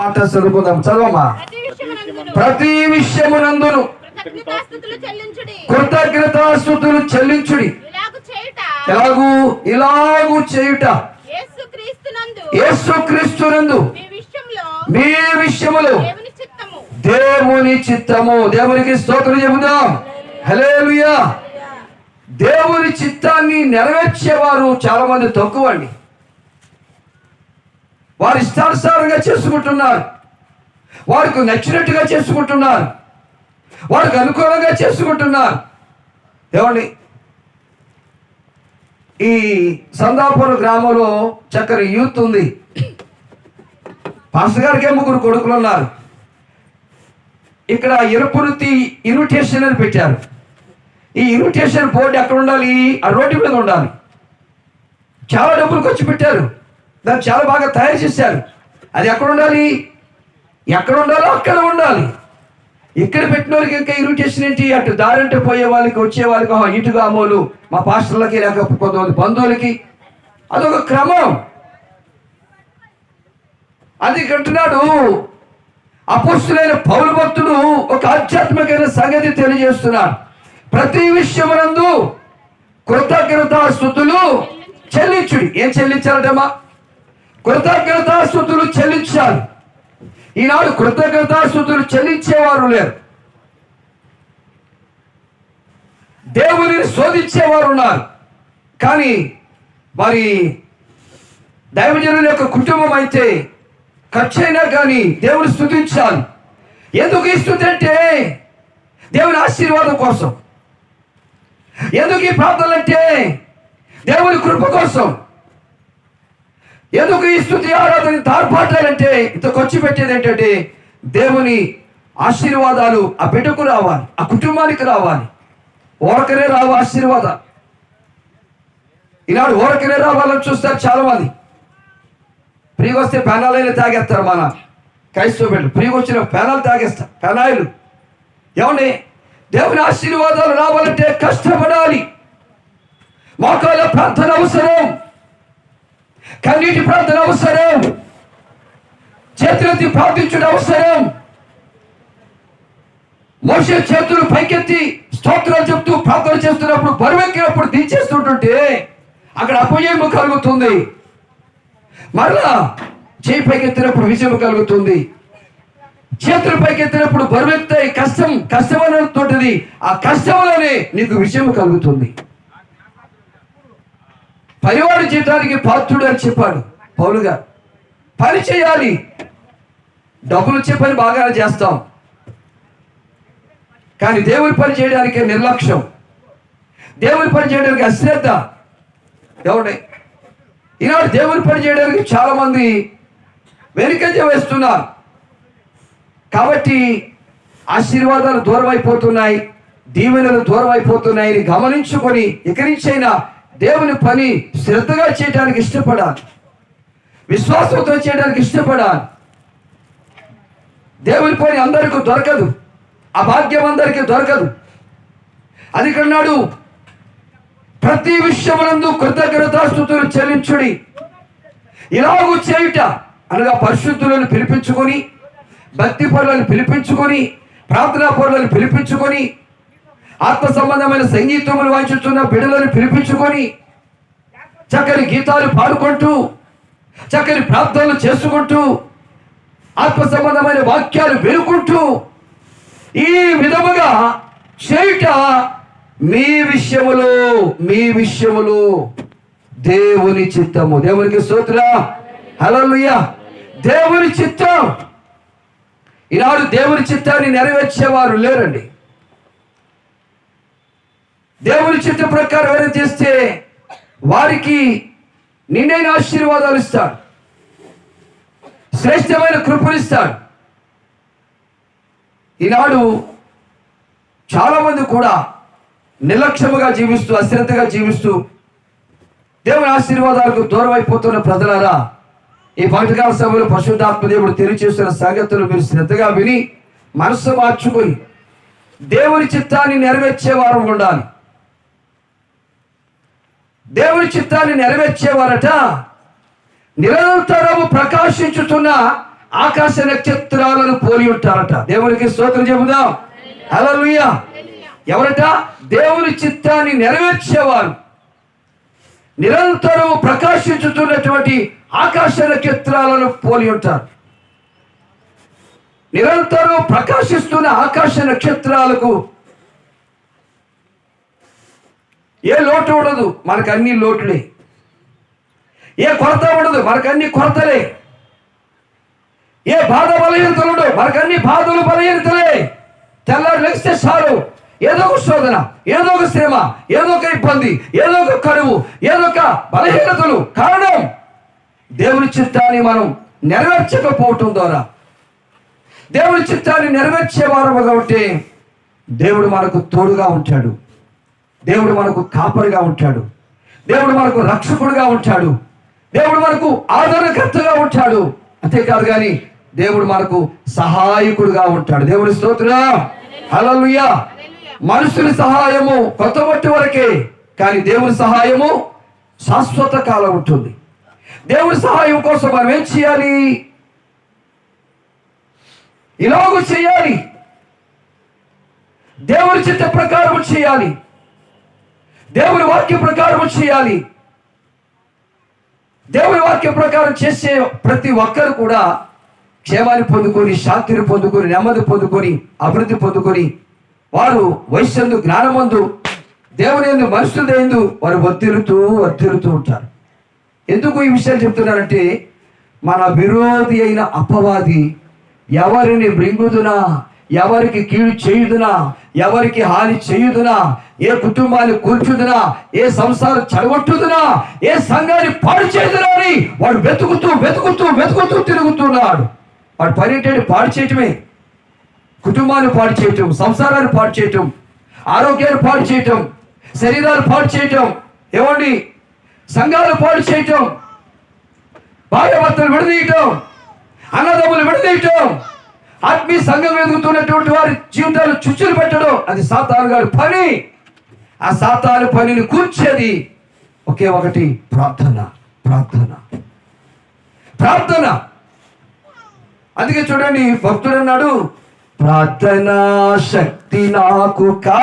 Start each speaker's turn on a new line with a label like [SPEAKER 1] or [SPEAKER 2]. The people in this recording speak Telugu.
[SPEAKER 1] మాట చదువుకుందాం చదవమ్మా.
[SPEAKER 2] ప్రతి విషయమునందును కృతజ్ఞతాస్తుతులు చెల్లించుడి.
[SPEAKER 1] ఎలాగూ ఇలాగూ చేయుట.
[SPEAKER 2] యేసు క్రీస్తునందు. మీ
[SPEAKER 1] విషయములు
[SPEAKER 2] దేవుని చిత్తము.
[SPEAKER 1] దేవుని చిత్తము. దేవునికి స్తోత్రం చెబుదాం. హల్లెలూయా. దేవుని చిత్తాన్ని నెరవేర్చేవారు చాలా మంది తక్కువ అండి వారు ఇష్టానుసారంగా చేసుకుంటున్నారు. వారికి నచ్చినట్టుగా చేసుకుంటున్నారు. వారికి అనుకూలంగా చేసుకుంటున్నారు. ఏమండి? ఈ సందాపురం గ్రామంలో చక్కని యూత్ ఉంది. పాస్టర్ గారికి ముగ్గురు కొడుకులు ఉన్నారు. ఇక్కడ ఇరుపురుతి ఇన్విటేషన్ అని పెట్టారు. ఈ ఇన్విటేషన్ బోర్డు ఎక్కడ ఉండాలి? ఆ రోడ్డు మీద ఉండాలి. చాలా డబ్బులు ఖర్చు పెట్టారు. దాన్ని చాలా బాగా తయారు చేశారు. అది ఎక్కడ ఉండాలి? ఎక్కడ ఉండాలో అక్కడ ఉండాలి. ఇక్కడ పెట్టిన వాళ్ళకి ఇంకా ఇరిటేషన్ ఏంటి? అటు దారంటే పోయే వాళ్ళకి వచ్చే వాళ్ళకి ఇటుగా అమోలు మా పాస్టర్లకి లేక కొంతమంది బంధువులకి. అదొక క్రమం. అది కంటున్నాడు అపుస్తులైన పౌరు భక్తుడు ఒక ఆధ్యాత్మికమైన సంగతి తెలియజేస్తున్నాడు. ప్రతి విషయమునందు కృతజ్ఞతాస్థుతులు చెల్లించుడి. ఏం చెల్లించాలటమ్మా? కృతజ్ఞతాస్థుతులు చెల్లించాలి. ఈనాడు కృతజ్ఞతాస్థుతులు చెల్లించేవారు లేరు. దేవుని శోధించేవారు ఉన్నారు. కానీ మరి దైవజనుల యొక్క కుటుంబం అయితే ఖర్చైనా కానీ దేవుని స్థుతించాలి. ఎందుకు ఈ స్థుతి అంటే దేవుని ఆశీర్వాదం కోసం. ఎందుకు ఈ ప్రార్థనలు అంటే దేవుని కృప కోసం. ఎందుకు ఈ స్థుతి ఆరాధన తార్పాట్లేదంటే ఇంత ఖర్చు పెట్టేది ఏంటంటే దేవుని ఆశీర్వాదాలు ఆ బిడ్డకు రావాలి ఆ కుటుంబానికి రావాలి. ఓరకనే రావు ఆశీర్వాదాలు ఈనాడు ఓరకనే రావాలని చూస్తారు చాలా మంది ఫ్రీగా వస్తే పెనాలైనా తాగేస్తారు మన క్రైస్తవ బిడ్డలు. ఫ్రీగా వచ్చిన పెనాలు తాగేస్తారు పెనాయిలు. ఏమండి? దేవుని ఆశీర్వాదాలు రావాలంటే కష్టపడాలి. మోకాల ప్రార్థన అవసరం. కన్నీటి ప్రార్థన అవసరం. చేతులెత్తి ప్రార్థించడం అవసరం. మోసే చేతులు పైకెత్తి స్తోత్రాలు చెప్తూ ప్రార్థన చేస్తున్నప్పుడు బరువెక్కినప్పుడు దించేస్తుంటుంటే అక్కడ అపజయము కలుగుతుంది. మరలా చేయి పైకెత్తినప్పుడు విజయం కలుగుతుంది. చేతులు పైకెత్తినప్పుడు బరువెత్తాయి కష్టం కష్టమైనటువంటిది ఆ కష్టంలోనే నీకు విజయం కలుగుతుంది. పనివాడి జీతానికి పాత్రుడు అని చెప్పాడు పౌలు గారు. పని చేయాలి. డబ్బులు వచ్చే పని బాగానే చేస్తాం. కానీ దేవుని పని చేయడానికి నిర్లక్ష్యం. దేవుని పని చేయడానికి అశ్రద్ధ. ఎవడే ఈనాడు దేవుని పని చేయడానికి చాలామంది వెనుకంజ వేస్తున్నారు. కాబట్టి ఆశీర్వాదాలు దూరం అయిపోతున్నాయి దీవెనలు దూరం అయిపోతున్నాయని గమనించుకొని ఇక నుంచైనా దేవుని పని శ్రద్ధగా చేయడానికి ఇష్టపడాలి. విశ్వాసంతో చేయడానికి ఇష్టపడాలి. దేవుని పని అందరికీ దొరకదు. ఆ భాగ్యం అందరికీ దొరకదు. అది కన్నాడు ప్రతి విషయమునందు కృతజ్ఞతాస్థుతులు చెల్లించుడి. ఇలాగూ చేయుట అనగా పరిశుద్ధులను పిలిపించుకొని భక్తి పనులను పిలిపించుకొని ప్రార్థనా పనులను పిలిపించుకొని ఆత్మ సంబంధమైన సంగీతములు వాయించుతున్న బిడలను పిలిపించుకొని చక్కని గీతాలు పాడుకుంటూ చక్కని ప్రార్థనలు చేసుకుంటూ ఆత్మ సంబంధమైన వాక్యాలు వెనుకుంటూ ఈ విధముగా చేయుట మీ విషయములో మీ విషయములో దేవుని చిత్తము. దేవునికి స్తోత్ర. హల్లెలూయా. దేవుని చిత్తం. ఈనాడు దేవుని చిత్తాన్ని నెరవేర్చేవారు లేరండి. దేవుని చిట్ట ప్రకారం ఎవరైనా చేస్తే వారికి నిండైన ఆశీర్వాదాలు ఇస్తాడు. శ్రేష్టమైన కృపలు ఈనాడు చాలామంది కూడా నిర్లక్ష్యముగా జీవిస్తూ అశ్రద్ధగా జీవిస్తూ దేవుని ఆశీర్వాదాలకు దూరం అయిపోతున్న ప్రజలారా ఈ పాఠకాల సభలో పరిశుద్ధాత్మ దేవుడు తెలియచేస్తున్న సంగతులు మీరు శ్రద్ధగా విని మనస్సు మార్చుకొని దేవుని చిత్తాన్ని నెరవేర్చే వారం ఉండాలి. దేవుని చిత్తాన్ని నెరవేర్చేవారట. నిరంతరము ప్రకాశించుతున్న ఆకాశ నక్షత్రాలను పోలి ఉంటారట. దేవునికి స్తోత్రం చెబుదాం. హల్లెలూయా. ఎవరట? దేవుని చిత్తాన్ని నెరవేర్చేవారు. నిరంతరం ప్రకాశించుతున్నటువంటి ఆకాశ నక్షత్రాలను పోలి ఉంటారు. నిరంతరం ప్రకాశిస్తున్న ఆకాశ నక్షత్రాలకు ఏ లోటు ఉండదు మనకు అన్ని లోటులే. ఏ కొరత ఉండదు మనకు అన్ని కొరతలే. ఏ బాధ బలహీనతలు ఉండవు మనకు అన్ని బాధలు బలహీనతలే. తెల్లారు లెగిస్తే చాలు. ఏదో ఒక శోధన ఏదో ఒక శ్రమ ఏదో ఒక ఇబ్బంది ఏదో ఒక కరువు ఏదో ఒక బలహీనతలు కారణం. దేవుని చిత్తాన్ని మనం నెరవేర్చకపోవటం ద్వారా. దేవుని చిత్తాన్ని నెరవేర్చే వారముగా ఉంటే దేవుడు మనకు తోడుగా ఉంటాడు. దేవుడు మనకు కాపరిగా ఉంటాడు. దేవుడు మనకు రక్షకుడుగా ఉంటాడు. దేవుడు మనకు ఆదరణకర్తగా ఉంటాడు. అంతేకాదు కానీ దేవుడు మనకు సహాయకుడుగా ఉంటాడు. దేవుడి స్తోత్రుడా హల్లెలూయా. మనుషుని సహాయము కొత్త మట్టి వరకే కానీ దేవుని సహాయము శాశ్వత కాలం ఉంటుంది. దేవుడి సహాయం కోసం మనం ఏం చేయాలి? ఇలాగూ చేయాలి. దేవుని చిత్త ప్రకారం చేయాలి. దేవుని వాక్య ప్రకారం చేయాలి. దేవుని వాక్య ప్రకారం చేసే ప్రతి ఒక్కరు కూడా క్షేమాన్ని పొందుకొని శాంతిని పొందుకొని నెమ్మది పొందుకొని అభివృద్ధి పొందుకొని వారు వయస్సు జ్ఞానమందు దేవుని ఎందు మనుషుల ఎందు వారు వర్తిల్లుతూ వర్తిల్లుతూ ఉంటారు. ఎందుకు ఈ విషయాలు చెప్తున్నారంటే మన విరోధి అయిన అపవాది ఎవరిని మృంగుదునా ఎవరికి కీడు చేయుదునా ఎవరికి హాని చేయుదునా ఏ కుటుంబాన్ని కూర్చుదునా ఏ సంసారం చెడగొట్టుదునా ఏ సంఘాన్ని పాడు చేయుదునా అని వాడు వెతుకుతూ వెతుకుతూ వెతుకుతూ తిరుగుతున్నాడు. వాడు పని ఏంటంటే పాడు చేయటమే. కుటుంబాన్ని పాడు చేయటం సంసారాన్ని పాడు చేయటం ఆరోగ్యాన్ని పాడు చేయటం శరీరాలు పాడు చేయటం ఏమండి? సంఘాలు పాడు చేయటం భార్యాభర్తలు విడదీయటం అన్నదమ్ములు విడదీయటం ఆత్మీయ సంఘం ఎదుగుతున్నటువంటి వారి జీవితాలు చుచ్చులు పెట్టడం అది సాతాను గారి పని. ఆ సాతాను పనిని కూర్చేది ఒకే ఒకటి ప్రార్థన ప్రార్థన. ప్రార్థన. అందుకే చూడండి భక్తుడు అన్నాడు ప్రార్థనా శక్తి నాకు కా